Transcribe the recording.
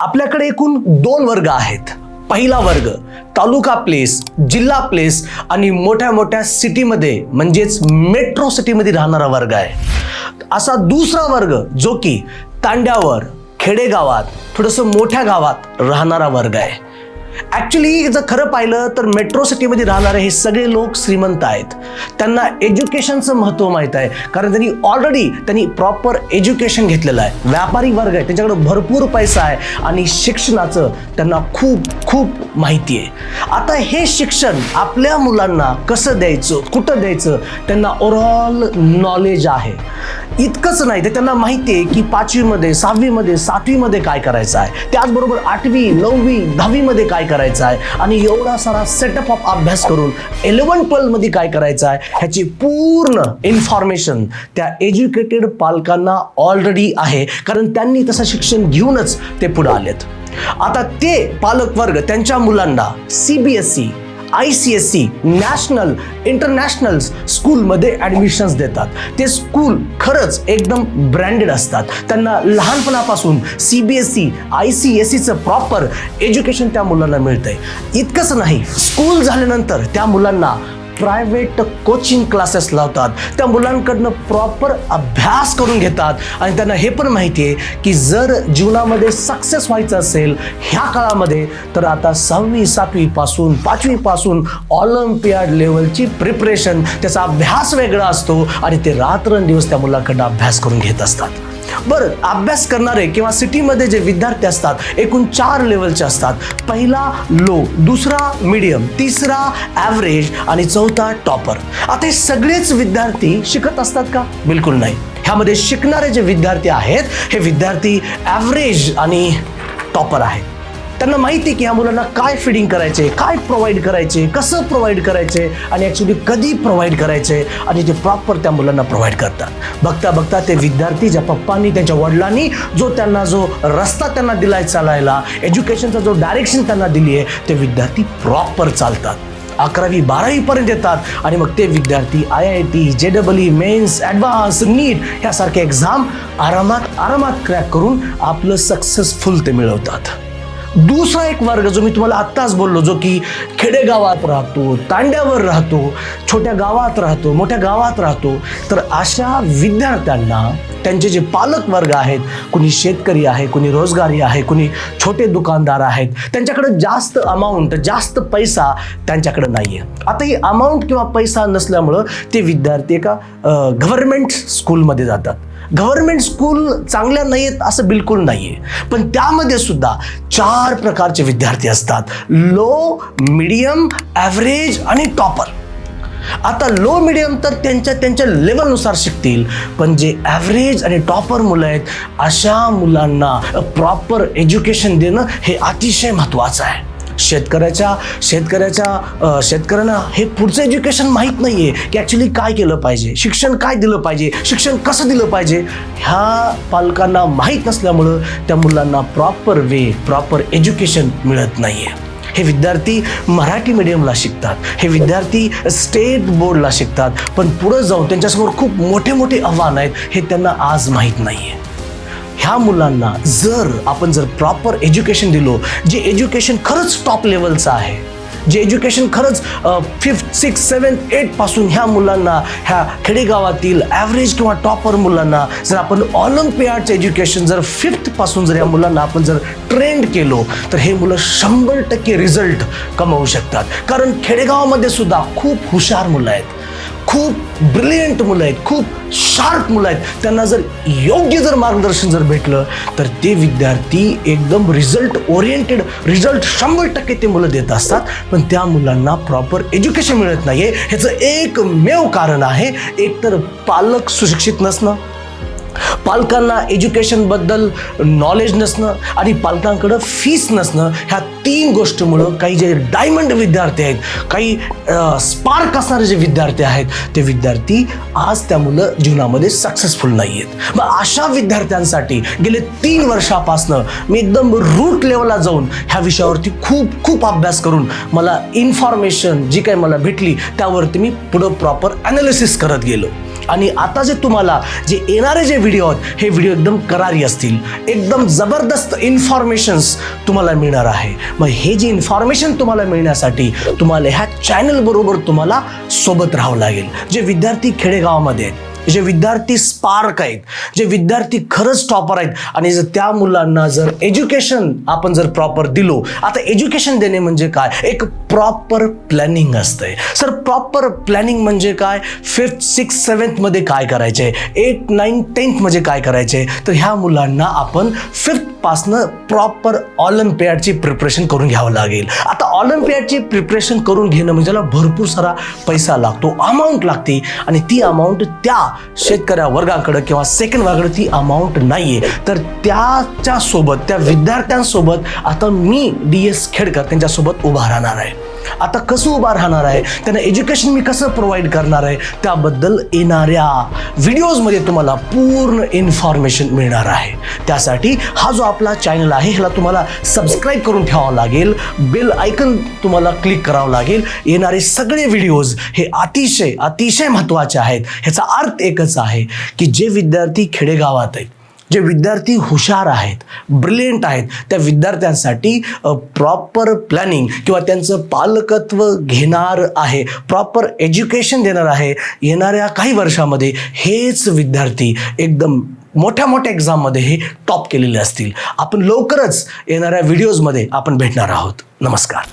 आपल्याकडे एकूण दोन वर्ग आहेत. पहिला वर्ग तालुका प्लेस जिल्हा प्लेस आणि मोठ्या मोठ्या सिटीमध्ये म्हणजेच मेट्रो सिटीमध्ये राहणारा वर्ग आहे. असा दुसरा वर्ग जो की तांड्यावर खेडेगावात थोडंसं मोठ्या गावात राहणारा वर्ग आहे. ॲक्च्युली जर खरं पाहिलं तर मेट्रो सिटीमध्ये राहणारे हे सगळे लोक श्रीमंत आहेत. त्यांना एज्युकेशनचं महत्त्व माहीत आहे. कारण त्यांनी ऑलरेडी त्यांनी प्रॉपर एज्युकेशन घेतलेलं आहे. व्यापारी वर्ग आहे. त्यांच्याकडे भरपूर पैसा आहे. आणि शिक्षणाचं त्यांना खूप खूप माहिती आहे. आता हे शिक्षण आपल्या मुलांना कसं द्यायचं कुठं द्यायचं त्यांना ओव्हरऑल नॉलेज आहे. इतकंच नाही तर त्यांना माहिती आहे की पाचवीमध्ये सहावीमध्ये सातवीमध्ये काय करायचं आहे. त्याचबरोबर आठवी नववी दहावीमध्ये काय करायचं आहे? आणि एवढा सारा सेटअप ऑफ अभ्यास करून इलेवन ट्वेल्वमध्ये काय करायचं आहे? ह्याची पूर्ण इन्फॉर्मेशन त्या एज्युकेटेड पालकांना ऑलरेडी आहे. कारण त्यांनी तसं शिक्षण घेऊनच ते पुढे आलेत. आता ते पालक वर्ग त्यांच्या मुलांना C B S C I C S C national international स्कूलमध्ये ॲडमिशन्स देतात. ते स्कूल खरंच एकदम ब्रँडेड असतात. त्यांना लहानपणापासून C B S C I C S सीचं प्रॉपर एज्युकेशन त्या मुलांना मिळतंय. इतकंच नाही स्कूल झाल्यानंतर त्या मुलांना प्रायव्हेट कोचिंग क्लासेस लावतात. त्या मुलांकडनं प्रॉपर अभ्यास करून घेतात. आणि त्यांना हे पण माहिती आहे की जर जीवनामध्ये सक्सेस व्हायचं असेल ह्या काळामध्ये तर आता सहावी सातवीपासून पाचवीपासून ऑलिम्पियाड लेवलची प्रिपरेशन त्याचा अभ्यास वेगळा असतो आणि ते रात्रंदिवस त्या मुलांकडनं अभ्यास करून घेत असतात. बरं अभ्यास करणारे किंवा सिटीमध्ये जे विद्यार्थी असतात एकूण चार लेवलचे असतात. पहिला लो दुसरा मीडियम तिसरा ॲव्हरेज आणि चौथा टॉपर आता हे सगळेच विद्यार्थी शिकत असतात का? बिलकुल नाही. ह्यामध्ये शिकणारे जे विद्यार्थी आहेत हे विद्यार्थी ॲव्हरेज आणि टॉपर आहेत. त्यांना माहिती आहे की ह्या मुलांना काय फिडिंग करायचे काय प्रोव्हाइड करायचे कसं प्रोव्हाइड करायचे आणि ॲक्च्युली कधी प्रोव्हाइड करायचे आणि ते प्रॉपर त्या मुलांना प्रोव्हाइड करतात. बघता बघता ते विद्यार्थी ज्या पप्पांनी त्यांच्या वडिलांनी जो त्यांना जो रस्ता त्यांना दिलाय चालायला एज्युकेशनचा जो डायरेक्शन त्यांना दिली आहे ते विद्यार्थी प्रॉपर चालतात. अकरावी बारावीपर्यंत येतात आणि मग ते विद्यार्थी I I T J double E mains advance NEET ह्यासारखे एक्झाम आरामात आरामात क्रॅक करून आपलं सक्सेसफुल ते मिळवतात. दुसरा एक वर्ग जो मी तुम्हाला आत्ताच बोललो जो की खेडेगावात राहतो तांड्यावर राहतो छोट्या गावात राहतो मोठ्या गावात राहतो तर अशा विद्यार्थ्यांना त्यांचे जे पालक वर्ग आहेत कुणी शेतकरी आहे कुणी रोजगारी आहे कुणी छोटे दुकानदार आहेत त्यांच्याकडे जास्त अमाऊंट जास्त पैसा त्यांच्याकडे नाही आहे आता ही अमाऊंट किंवा पैसा नसल्यामुळं ते विद्यार्थी एका गव्हर्नमेंट स्कूलमध्ये जातात. गव्हर्नमेंट स्कूल चांगल्या नाही आहेत असं बिलकुल नाही आहे पण त्यामध्ये सुद्धा चार प्रकारचे विद्यार्थी असतात. लो मिडियम ॲव्हरेज आणि टॉपर आता लो मिडियम तर त्यांच्या त्यांच्या लेवलनुसार शिकतील. पण जे ॲव्हरेज आणि टॉपर मुलं आहेत अशा मुलांना प्रॉपर एज्युकेशन देणं हे अतिशय महत्त्वाचं आहे. शेतकऱ्याच्या शेतकऱ्याच्या शेतकऱ्यांना हे पुढचं एज्युकेशन माहीत नाही आहे की ॲक्च्युली काय केलं पाहिजे शिक्षण काय दिलं पाहिजे शिक्षण कसं दिलं पाहिजे ह्या पालकांना माहीत नसल्यामुळं त्या मुलांना प्रॉपर वे प्रॉपर एज्युकेशन मिळत नाही आहे हे विद्यार्थी मराठी मीडियमला शिकतात. हे विद्यार्थी स्टेट बोर्डला शिकतात. पण पुढं जाऊन त्यांच्यासमोर खूप मोठे मोठे आव्हान आहेत हे त्यांना आज माहीत नाही आहे ह्या मुलांना जर आपण जर प्रॉपर एज्युकेशन दिलो जे एज्युकेशन खरंच टॉप लेवलचं आहे जे एज्युकेशन खरंच फिफ्थ सिक्स सेवन्थ एटपासून ह्या मुलांना ह्या खेडेगावातील ॲव्हरेज किंवा टॉपर मुलांना जर आपण ऑलिम्पियाडचं एज्युकेशन जर फिफ्थपासून जर या मुलांना आपण जर ट्रेंड केलो तर हे मुलं शंभर टक्के रिझल्ट कमवू शकतात. कारण खेडेगावामध्ये सुद्धा खूप हुशार मुलं आहेत. खूप ब्रिलियंट मुलं आहेत खूप शार्प मुलं आहेत. त्यांना जर योग्य जर मार्गदर्शन जर भेटलं तर ते विद्यार्थी एकदम रिझल्ट ओरिएंटेड रिझल्ट शंभर टक्के ते मुलं देत असतात. पण त्या मुलांना प्रॉपर एज्युकेशन मिळत नाही आहे ह्याचं एकमेव कारण आहे एकतर पालक सुशिक्षित नसणं. पालकांना एज्युकेशनबद्दल नॉलेज नसणं. आणि पालकांकडं फीस नसणं. ह्या तीन गोष्टीमुळं काही जे डायमंड विद्यार्थी आहेत काही स्पार्क असणारे जे विद्यार्थी आहेत ते विद्यार्थी आज त्या मुलं जीवनामध्ये सक्सेसफुल नाही आहेत मग अशा विद्यार्थ्यांसाठी गेले तीन वर्षापासनं मी एकदम रूट लेवलला जाऊन ह्या विषयावरती खूप खूप अभ्यास करून मला इन्फॉर्मेशन जी काही मला भेटली त्यावरती मी पुढं प्रॉपर ॲनालिसिस करत गेलो. आणि आता जे तुम्हाला जे येणारे जे व्हिडिओ आहेत हे व्हिडिओ एकदम करारी असतील. एकदम जबरदस्त इन्फॉर्मेशन्स तुम्हाला मिळणार आहे. मग हे जी इन्फॉर्मेशन तुम्हाला मिळण्यासाठी तुम्हाला ह्या चॅनल बरोबर तुम्हाला सोबत राहावं लागेल. जे विद्यार्थी खेडेगावामध्ये आहेत जे विद्यार्थी स्पार्क आहेत जे विद्यार्थी खरंच टॉपर आहेत आणि जर त्या मुलांना जर एज्युकेशन आपण जर प्रॉपर दिलो आता एज्युकेशन देणे म्हणजे काय? एक प्रॉपर प्लॅनिंग असतंय. सर प्रॉपर प्लॅनिंग म्हणजे काय? फिफ्थ सिक्स सेवन्थमध्ये काय करायचे? एट नाईन टेन्थमध्ये काय करायचे? तर ह्या मुलांना आपण फिफ्थपासनं प्रॉपर ऑलिम्पियाडची प्रिपरेशन करून घ्यावं लागेल. आता ऑलिम्पियाडची प्रिपरेशन करून घेणं म्हणजे त्याला भरपूर सारा पैसा लागतो अमाऊंट लागते आणि ती अमाऊंट त्या शेतकऱ्या वर्गाकडं किंवा सेकंड वर्गाकडे ती अमाऊंट नाही आहे तर त्याच्या सोबत त्या विद्यार्थ्यांसोबत आता मी डी एस खेडकर त्यांच्यासोबत उभा राहणार आहे. आता कसं उभा राहणार आहे? त्यांना एज्युकेशन मी कसं प्रोव्हाइड करणार आहे? त्याबद्दल येणाऱ्या व्हिडिओजमध्ये तुम्हाला पूर्ण इन्फॉर्मेशन मिळणार आहे. त्यासाठी हा जो आपला चॅनल आहे ह्याला तुम्हाला सबस्क्राईब करून ठेवावं लागेल. बेल आयकन तुम्हाला क्लिक करावं लागेल. येणारे सगळे व्हिडिओज हे अतिशय अतिशय महत्त्वाचे आहेत. ह्याचा अर्थ एकच आहे की जे विद्यार्थी खेडेगावात आहेत जे विद्यार्थी हुशार आहेत ब्रिलियंट आहेत त्या विद्यार्थ्यांसाठी प्रॉपर प्लॅनिंग किंवा त्यांचं पालकत्व घेणार आहे प्रॉपर एज्युकेशन देणार आहे येणाऱ्या काही वर्षामध्ये हेच विद्यार्थी एकदम मोठ्या मोठ्या एक्झाममध्ये हे टॉप केलेले असतील. आपण लवकरच येणाऱ्या व्हिडिओजमध्ये आपण भेटणार आहोत. नमस्कार.